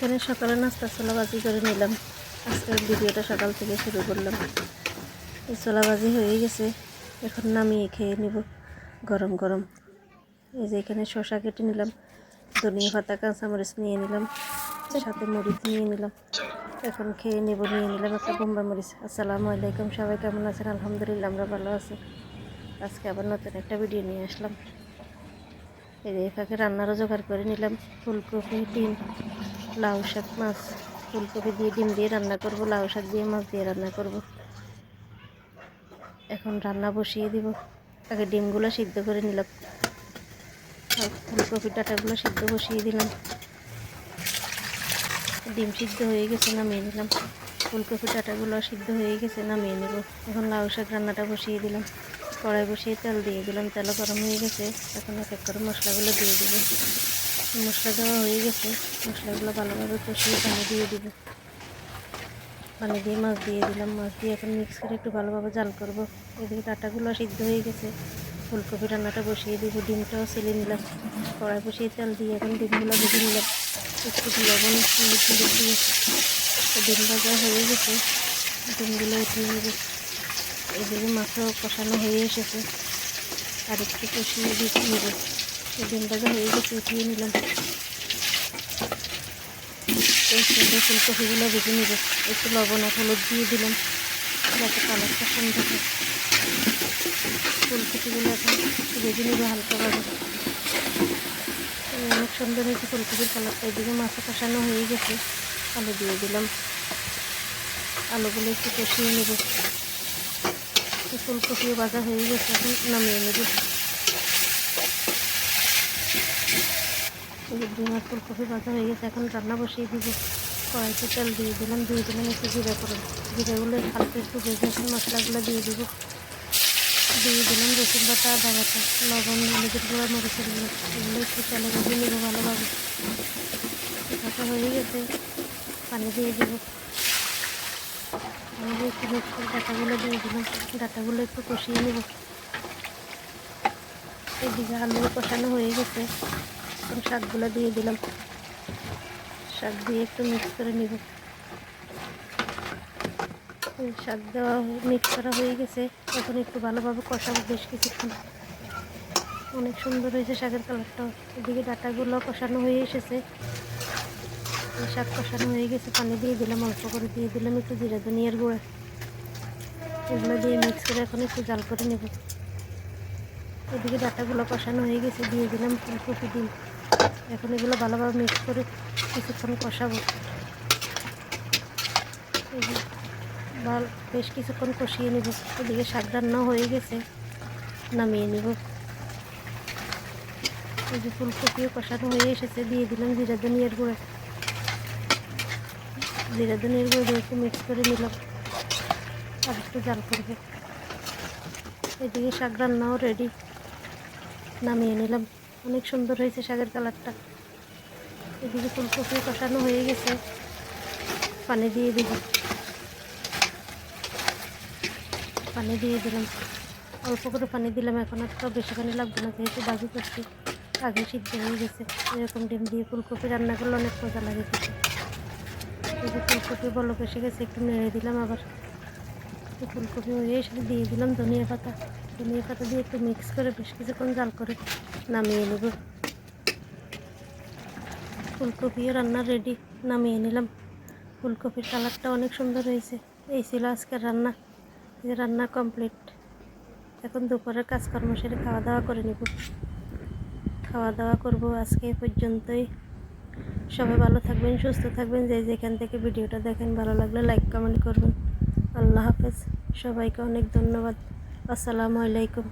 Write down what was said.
এখানে সকালে নাস্তা ছোলাবাজি করে নিলাম। আজকের ভিডিওটা সকাল থেকে শুরু করলাম। এই ছোলাবাজি হয়ে গেছে। এখন নামিয়ে খেয়ে নিব গরম গরম। এই যে এখানে শসা কেটে নিলাম, ধনিয়া পাতা, কাঁচামরিচ নিয়ে নিলাম, সাথে মরিচ নিয়ে নিলাম। এখন খেয়ে নেব, নিয়ে নিলাম একটা বোম্বা মরিচ। আসসালামু আলাইকুম, সবাই কেমন আছেন? আলহামদুলিল্লাহ, আমরা ভালো আছি। আজকে আবার নতুন একটা ভিডিও নিয়ে আসলাম। এই যে এখানে রান্নারও জোগাড় করে নিলাম, ফুলকপি, ডিম। লাউ শাক, মাছ, ফুলকপি দিয়ে ডিম দিয়ে রান্না করব, লাউ শাক দিয়ে মাছ দিয়ে রান্না করব। এখন রান্না বসিয়ে দিব। আগে ডিমগুলো সিদ্ধ করে নিলাম। আর ফুলকপির ডাটাগুলো সিদ্ধ বসিয়ে দিলাম। ডিম সিদ্ধ হয়ে গেছে, নামিয়ে নিলাম। ফুলকপির ডাটাগুলো সিদ্ধ হয়ে গেছে, নামিয়ে নেব। এখন লাউ শাক রান্নাটা বসিয়ে দিলাম। কড়াই বসিয়ে তেল দিয়ে দিলাম। তেল গরম হয়ে গেছে। এখন এক এক করে মশলাগুলো দিয়ে দিব। মশলা দেওয়া হয়ে গেছে। মশলাগুলো ভালোভাবে কষিয়ে পানি দিয়ে দিব। পানি দিয়ে মাছ দিয়ে দিলাম। মাছ দিয়ে এখন মিক্স করে একটু ভালোভাবে জাল করব। এদিকে ডাটাগুলো সিদ্ধ হয়ে গেছে। ফুলকপি রান্নাটা বসিয়ে দিব। ডিমটাও ছেলে নিলাম। কড়াই বসিয়ে তেল দিয়ে এখন ডিমগুলো ভেজে নিলাম। একটু লবণ দিয়ে। ডিম ভাজা হয়ে গেছে। ডিমগুলো উঠিয়ে নেব। এদিকে মাছও কষানো হয়ে এসেছে। আর একটু কষিয়ে দিয়ে ডিম হয়ে গেছে উঠিয়ে নিলাম। সুন্দর ফুলকপিগুলো ভেজে নেব। একটু লবণ আর হলুদ দিয়ে দিলাম, যাতে কালারটা সুন্দর হয়। ফুলকপিগুলো এখন একটু ভেজে নেব হালকাভাবে। অনেক সুন্দর হয়েছে ফুলকপির কালারটা। এদিকে মাছও কষানো হয়ে গেছে আলু দিয়ে দিলাম। আলুগুলো একটু কষিয়ে নেব। ফুলকপিও ভাজা হয়ে গেছে, এখন নামিয়ে নেব। এই যে ডিম আর ফুলকপি ভাজা হয়ে গেছে এখন রান্না বসিয়ে দিব। কড়াইতে তেল দিয়ে দিলাম দিয়ে দিলাম একটু জিরা করে। জিরাগুলো হালকা একটু ভেজে মশলাগুলো দিয়ে দিব। দিয়ে দিলাম রসুন বাটা, আদা লবণ, হলুদের গুঁড়া, মরিচের গুঁড়ো। এগুলো একটু তেলে ভেজে নেব ভালোভাবে। ভাজা হয়ে গেছে, পানি দিয়ে দেবো। পানি একটু ডাটাগুলো দিয়ে দিলাম, ডাটাগুলো একটু কষিয়ে নেব। এদিকে আলু কষানো হয়ে গেছে। এখন শাকগুলো দিয়ে দিলাম। শাক দিয়ে একটু মিক্স করে নেব। শাক দেওয়া মিক্স করা হয়ে গেছে। এখন একটু ভালোভাবে কষাবো বেশ কিছুক্ষণ। অনেক সুন্দর হয়েছে শাকের কালারটা এদিকে ডাটাগুলো কষানো হয়ে এসেছে। শাক কষানো হয়ে গেছে। পানি দিয়ে দিলাম, অল্প করে দিয়ে দিলাম একটু জিরা, ধনিয়ার গুঁড়া। এগুলো দিয়ে মিক্স করে এখন একটু জাল করে নেব। এদিকে ডাটাগুলো কষানো হয়ে গেছে, দিয়ে দিলাম ফুলকপি ডিম। এখন এগুলো ভালোভাবে মিক্স করে কিছুক্ষণ কষাবো। ভালো বেশ কিছুক্ষণ কষিয়ে নেব। এদিকে শাক রান্না হয়ে গেছে, নামিয়ে নেব। এই যে ফুলকপিও কষানো হয়ে এসেছে, দিয়ে দিলাম জিরা ধনিয়ার গুঁড়া। জিরা ধনিয়ার গুঁড়ো একটু মিক্স করে নিলাম, আর একটু জাল করব। এদিকে শাক রান্নাও রেডি নামিয়ে নিলাম। অনেক সুন্দর হয়েছে শাকের কালারটা। এদিকে ফুলকপি কষানো হয়ে গেছে। পানি দিয়ে দিব পানি দিয়ে দিলাম। অল্প করে পানি দিলাম, এখন তো বেশি পানি লাগবে না, যেহেতু বাজি করছি আগে সিদ্ধ হয়ে গেছে। এরকম ডিম দিয়ে ফুলকপি রান্না করলে অনেক মজা লাগে ফুলকপি বলো এসে গেছে, একটু নেড়ে দিলাম আবার। এই ফুলকপি হয়ে এসে দিয়ে দিলাম ধনিয়া পাতা। ধনিয়া পাতা দিয়ে একটু মিক্স করে বেশ কিছুক্ষণ জাল করে নামিয়ে নেব। ফুলকপিও রান্না রেডি নামিয়ে নিলাম। ফুলকপির কালারটা অনেক সুন্দর হয়েছে। এই ছিল আজকের রান্না। রান্না কমপ্লিট এখন দুপুরের কাজকর্ম সেরে খাওয়া দাওয়া করে নেব। খাওয়া দাওয়া করব আজকে পর্যন্তই। সবাই ভালো থাকবেন, সুস্থ থাকবেন। যে যেখান থেকে ভিডিওটা দেখেন, ভালো লাগলে লাইক কমেন্ট করবেন। আল্লাহ হাফেজ। সবাইকে অনেক ধন্যবাদ। আসসালামু আলাইকুম।